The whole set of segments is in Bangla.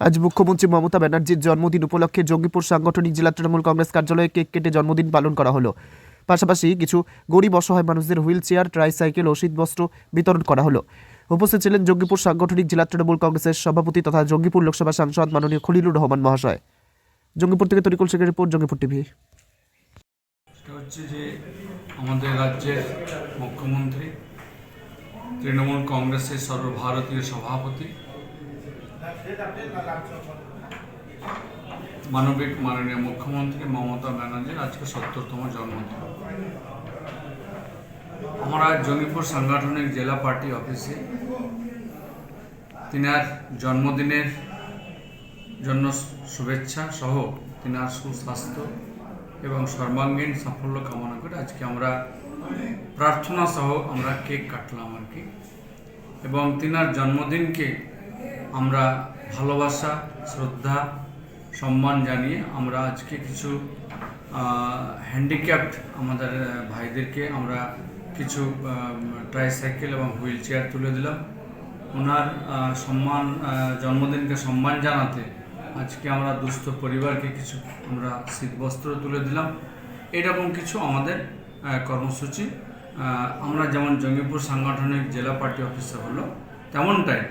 আজ মুখ্যমন্ত্রী মমতা ব্যানার্জির জন্মদিন উপলক্ষে জঙ্গিপুর সাংগঠনিক জেলা তৃণমূল কংগ্রেস কার্যালয়ে কেক কেটে জন্মদিন পালন করা হলো। পাশাপাশি কিছু গরিব অসহায় মানুষদের হুইল চেয়ার, ট্রাইসাইকেল ও শীতবস্ত্র বিতরণ করা হলো। উপস্থিত ছিলেন জঙ্গিপুর সাংগঠনিক জেলা তৃণমূল কংগ্রেসের সভাপতি তথা জঙ্গিপুর লোকসভা সাংসদ মাননীয় খলিলুর রহমান মহাশয়। জঙ্গিপুর থেকে তরিকুল শেখের রিপোর্ট, জঙ্গিপুর টিভি। হচ্ছে যে আমাদের রাজ্যের মুখ্যমন্ত্রী, তৃণমূল কংগ্রেসের সর্বভারতীয় সভাপতি মানবিক মাননীয় মুখ্যমন্ত্রী মমতা ব্যানার্জির আজকে সত্তরতম জন্মদিন। আমরা জঙ্গিপুর সাংগঠনিক জেলা পার্টি অফিসে তিনার জন্মদিনের জন্য শুভেচ্ছা সহ তিনার সুস্বাস্থ্য এবং সর্বাঙ্গীন সাফল্য কামনা করে আজকে আমরা প্রার্থনা সহ আমরা কেক কাটলাম আর কি। এবং তিনার জন্মদিনকে আমরা ভালোবাসা, শ্রদ্ধা, সম্মান জানিয়ে আমরা আজকে কিছু হ্যান্ডিক্যাপ্ট আমাদের ভাইদেরকে আমরা কিছু ট্রাইসাইকেল এবং হুইল চেয়ার তুলে দিলাম। ওনার সম্মান জন্মদিনকে সম্মান জানাতে আজকে আমরা দুস্থ পরিবারকে কিছু আমরা শীতবস্ত্র তুলে দিলাম। এরকম কিছু আমাদের কর্মসূচি। আমরা যেমন জঙ্গিপুর সাংগঠনিক জেলা পার্টি অফিসে হলো, তেমনটাই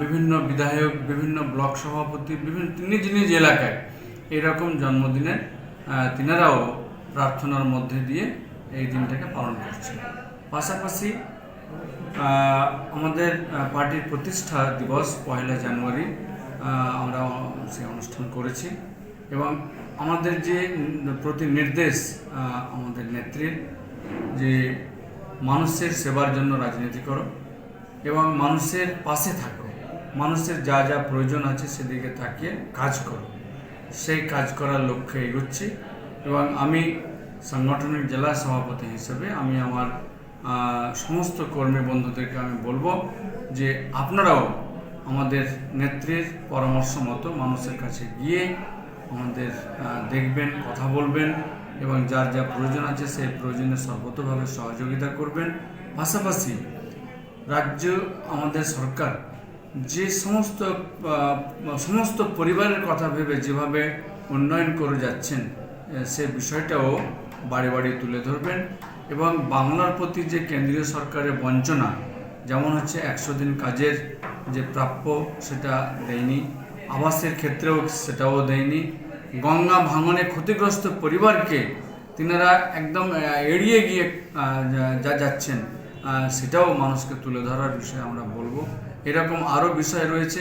বিভিন্ন বিধায়ক, বিভিন্ন ব্লক সভাপতি, বিভিন্ন নিজ নিজ এলাকায় এরকম জন্মদিনে তিনারাও প্রার্থনার মধ্যে দিয়ে এই দিনটাকে পালন করছেন। পাশাপাশি আমাদের পার্টির প্রতিষ্ঠা দিবস পয়লা জানুয়ারি আমরা সেই অনুষ্ঠান করেছি এবং আমাদের যে প্রতি নির্দেশ আমাদের নেত্রীর যে মানুষের সেবার জন্য রাজনীতি করো এবং মানুষের পাশে থাকো। মানুষের যা যা প্রয়োজন আছে সেদিকে তাকিয়ে কাজ করো। সেই কাজ করার লক্ষ্যে এগোচ্ছি এবং আমি সাংগঠনিক জেলা সভাপতি হিসেবে আমি আমার সমস্ত কর্মী বন্ধুদেরকে আমি বলব যে আপনারাও আমাদের নেত্রীর পরামর্শ মতো মানুষের কাছে গিয়ে আমাদের দেখবেন, কথা বলবেন এবং যার যা প্রয়োজন আছে সেই প্রয়োজনে সর্বতভাবে সহযোগিতা করবেন। পাশাপাশি রাজ্য আমাদের সরকার যে সমস্ত সমস্ত পরিবারের কথা ভেবে যেভাবে উন্নয়ন করে যাচ্ছেন সে বিষয়টাও বাড়ি বাড়ি তুলে ধরবেন এবং বাংলার প্রতি যে কেন্দ্রীয় সরকারের বঞ্চনা, যেমন হচ্ছে একশো দিন কাজের যে প্রাপ্য সেটা দেয়নি, আবাসের ক্ষেত্রেও সেটাও দেয়নি, গঙ্গা ভাঙনে ক্ষতিগ্রস্ত পরিবারকে তিনারা একদম এড়িয়ে গিয়ে যা- যাচ্ছেন। সেটাও মানুষকে তুলে ধরার বিষয়ে আমরা বলব। এরকম আরও বিষয় রয়েছে।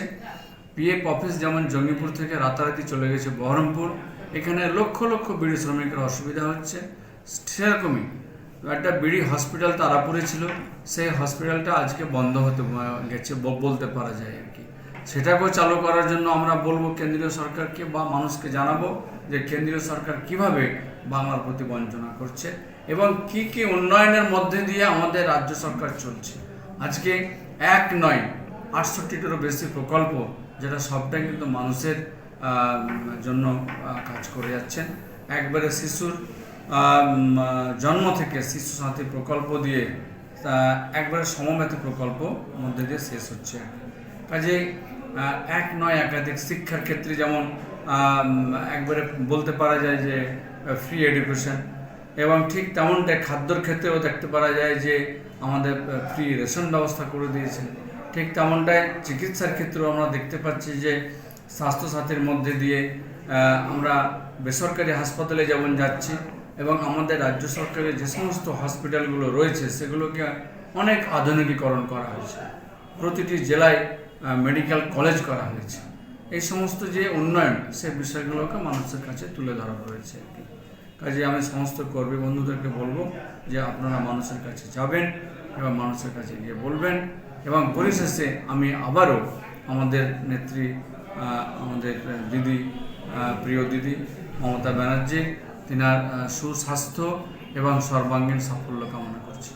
পিএফ অফিস যেমন জঙ্গিপুর থেকে রাতারাতি চলে গেছে বহরমপুর, এখানে লক্ষ লক্ষ বিড়ি শ্রমিকের অসুবিধা হচ্ছে। সেরকমই একটা বিড়ি হসপিটাল তারাপুরে ছিল, সেই হসপিটালটা আজকে বন্ধ হতে গেছে বলতে পারা যায় আর কি। সেটাকেও চালু করার জন্য আমরা বলব কেন্দ্রীয় সরকারকে বা মানুষকে জানাব যে কেন্দ্রীয় সরকার কীভাবে বাংলার প্রতি বঞ্চনা করছে এবং কি কি উন্নয়নের মধ্যে দিয়ে আমাদের রাজ্য সরকার চলছে। আজকে এক নয়, আটষট্টিটিরও বেশি প্রকল্প যেটা সবটাই কিন্তু মানুষের জন্য কাজ করে যাচ্ছেন। একবারে শিশুর জন্ম থেকে শিশু সাথী প্রকল্প দিয়ে একবারে সমব্যাথী প্রকল্প মধ্যে দিয়ে শেষ হচ্ছে। আহ, এক নয় একাধিক শিক্ষার ক্ষেত্রে যেমন একবারে বলতে পারা যায় যে ফ্রি এডুকেশন এবং ঠিক তেমনটাই খাদ্যর ক্ষেত্রেও দেখতে পারা যায় যে আমাদের ফ্রি রেশন ব্যবস্থা করে দিয়েছেন ঠিক তেমনটাই চিকিৎসার ক্ষেত্রেও আমরা দেখতে পাচ্ছি যে স্বাস্থ্যসাথীর মধ্যে দিয়ে আমরা বেসরকারি হাসপাতালে যেমন যাচ্ছি এবং আমাদের রাজ্য সরকারের যে সমস্ত হসপিটালগুলো রয়েছে সেগুলোকে অনেক আধুনিকীকরণ করা হয়েছে। প্রতিটি জেলায় মেডিকেল কলেজ করা হয়েছে। এই সমস্ত যে উন্নয়ন, সে বিষয়গুলোকে মানুষের কাছে তুলে ধরা হয়েছে আর কি। কাজে আমি সমস্ত কর্মী বন্ধুদেরকে বলব যে আপনারা মানুষের কাছে যাবেন এবং মানুষের কাছে গিয়ে বলবেন এবং পরিশেষে আমি আবারও আমাদের নেত্রী আমাদের দিদি প্রিয় দিদি মমতা ব্যানার্জি, তিনার সুস্বাস্থ্য এবং সর্বাঙ্গীন সাফল্য কামনা করছি।